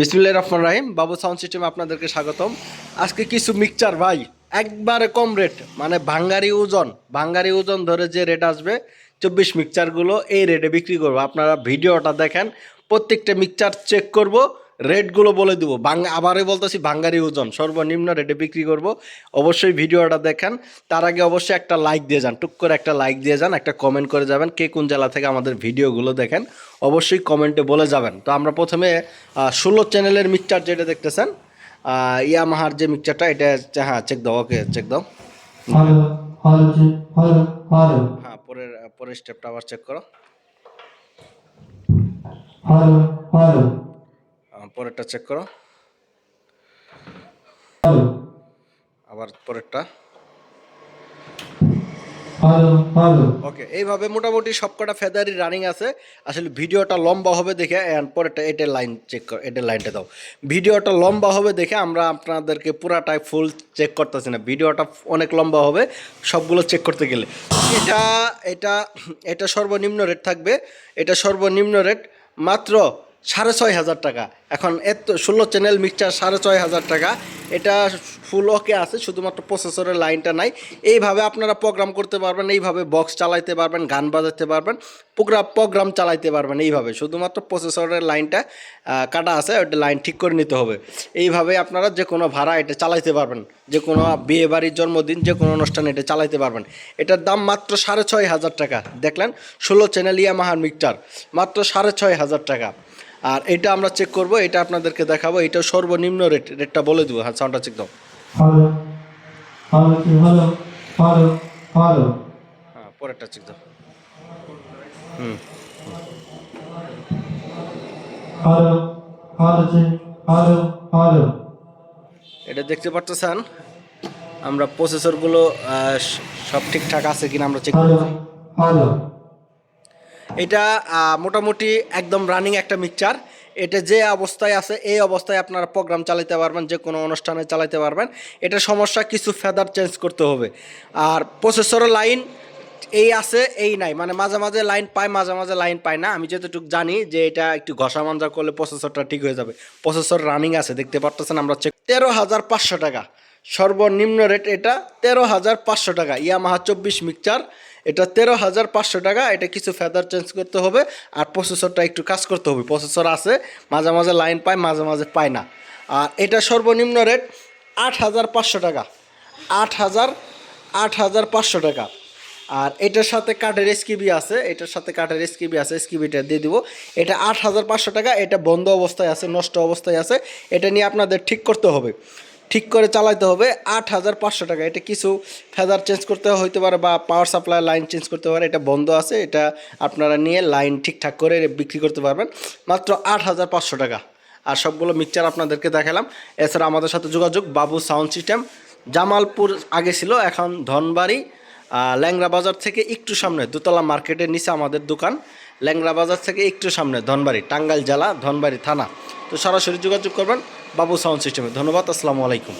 বিসমিল্লাহ রহমান রাহিম। বাবু সাউন্ড সিস্টেমে আপনাদেরকে স্বাগতম। আজকে কিছু মিক্সচার ভাই। একবারে কম রেট মানে ভাঙ্গারি ওজন ভাঙ্গারি ওজন ধরে যে রেট আসবে, চব্বিশ মিক্সচারগুলো এই রেটে বিক্রি করব। আপনারা ভিডিওটা দেখেন, প্রত্যেকটা মিক্সচার চেক করব। রেটগুলো বলে দেবো। বাং- আবারই বলতেছি ভাঙ্গারি ওজন সর্বনিম্ন রেটে বিক্রি করব। অবশ্যই ভিডিওটা দেখেন। তার আগে অবশ্যই একটা লাইক দিয়ে যান টুক করে একটা লাইক দিয়ে যান একটা কমেন্ট করে যাবেন কে কোন জেলা থেকে আমাদের ভিডিওগুলো দেখেন। অবশ্যই কমেন্টে বলে যাবেন। তো আমরা প্রথমে ষোলো চ্যানেলের মিক্সচার যেটা দেখতেছেন ইয়ামাহার যে মিক্সচারটা এটা হ্যাঁ চেক দাও ওকে চেক দাও। হ্যাঁ পরের পরের স্টেপটা আবার চেক করো। হ্যালো হ্যালো পরেরটা চেক করো। আবার পরেরটা। ওকে এইভাবে মোটামুটি সবকটা ফেদারি রানিং আছে। আসলে ভিডিওটা লম্বা হবে দেখে and পরেরটা এটার লাইন চেক কর এটার লাইনটা দাও। ভিডিওটা লম্বা হবে দেখে আমরা আপনাদেরকে পুরাটাই ফুল চেক করতেছি না। ভিডিওটা অনেক লম্বা হবে সবগুলো চেক করতে গেলে। এটা এটা এটা সর্বনিম্ন রেট থাকবে। এটা সর্বনিম্ন রেট মাত্র সাড়ে ছয় হাজার টাকা। এখন এত ষোলো চ্যানেল মিক্সচার সাড়ে ছয় হাজার টাকা। এটা ফুল ওকে আছে, শুধুমাত্র প্রসেসরের লাইনটা নাই। এইভাবে আপনারা প্রোগ্রাম করতে পারবেন, এইভাবে বক্স চালাইতে পারবেন, গান বাজাতে পারবেন প্রোগ্রাম প্রোগ্রাম চালাইতে পারবেন এইভাবে। শুধুমাত্র প্রসেসরের লাইনটা কাটা আছে ওটা লাইন ঠিক করে নিতে হবে। এইভাবে আপনারা যে কোনো ভাড়া এটা চালাইতে পারবেন। যে কোনো বিয়ে বাড়ির জন্মদিন, যে কোনো অনুষ্ঠানে এটা চালাইতে পারবেন। এটার দাম মাত্র সাড়ে ছয় হাজার টাকা। দেখলেন, ষোলো চ্যানেল ইয়ামাহার মিক্সচার মাত্র সাড়ে ছয় হাজার টাকা। আর এটা আমরা চেক করব এটা আপনাদেরকে দেখাবো এটা সর্বনিম্ন রেট রেটটা বলে দেবো। হ্যাঁ সাউন্ডটা চেক দাও। হ্যাঁ পরেরটা চেক দাও। হুম এটা দেখতে পারতেছেন? আমরা প্রসেসরগুলো সব ঠিকঠাক আছে কিনা আমরা চেক হ্যালো এটা মোটামুটি একদম রানিং একটা মিক্সচার এটা যে অবস্থায় আছে, এই অবস্থায় আপনারা প্রোগ্রাম চালাতে পারবেন, যে কোনো অনুষ্ঠানে চালাতে পারবেন। এটা সমস্যা, কিছু ফেদার চেঞ্জ করতে হবে। আর প্রসেসরের লাইন এই আছে, এই নাই। মানে মাঝে মাঝে লাইন পায়, মাঝে মাঝে লাইন পায় না। আমি যতটুকু জানি যে এটা একটু ঘষা মাঞ্জা করলে প্রসেসরটা ঠিক হয়ে যাবে। প্রসেসর রানিং আছে, দেখতে পারতেছেন আমরা চেক তেরো হাজার পাঁচশো টাকা। সর্বনিম্ন রেট এটা তেরো হাজার পাঁচশো টাকা। ইয়ামাহা চব্বিশ মিক্সচার এটা তেরো হাজার পাঁচশো টাকা, এটা কিছু ফেদার চেঞ্জ করতে হবে আর প্রসেসরটা একটু কাজ করতে হবে। প্রসেসর আছে, মাঝে মাঝে লাইন পায়, মাঝে মাঝে পায় না। আর এটা সর্বনিম্ন রেট আট হাজার পাঁচশো টাকা। আট হাজার আট হাজার পাঁচশো টাকা। আর এটার সাথে কাঠের এসকিবি আছে, এটার সাথে কাঠের এসকিবি আছে এসকিবিটা দিয়ে দিব। এটা আট হাজার পাঁচশো টাকা, এটা বন্ধ অবস্থায় আছে, নষ্ট অবস্থায় আছে। এটা নিয়ে আপনাদের ঠিক করতে হবে। ঠিক করে চালাইতে হবে আট হাজার পাঁচশো টাকা। এটা কিছু ফেদার চেঞ্জ করতে হইতে পারে বা পাওয়ার সাপ্লাই লাইন চেঞ্জ করতে পারে। এটা বন্ধ আছে, এটা আপনারা নিয়ে লাইন ঠিকঠাক করে বিক্রি করতে পারবেন। মাত্র আট হাজার পাঁচশো টাকা। আর সবগুলো মিক্সচার আপনাদেরকে দেখালাম। এছাড়া আমাদের সাথে যোগাযোগ, বাবু সাউন্ড সিস্টেম জামালপুর আগে ছিল, এখন ধনবাড়ি ল্যাংরা বাজার থেকে একটু সামনে, দোতলা মার্কেটের নিচে আমাদের দোকান। ল্যাংরা বাজার থেকে একটু সামনে, ধনবাড়ি, টাঙ্গাইল জেলা, ধনবাড়ি থানা। তো সরাসরি যোগাযোগ করবেন। বাবু সাউন্ড সিস্টেমে। ধন্যবাদ আসসালামু আলাইকুম।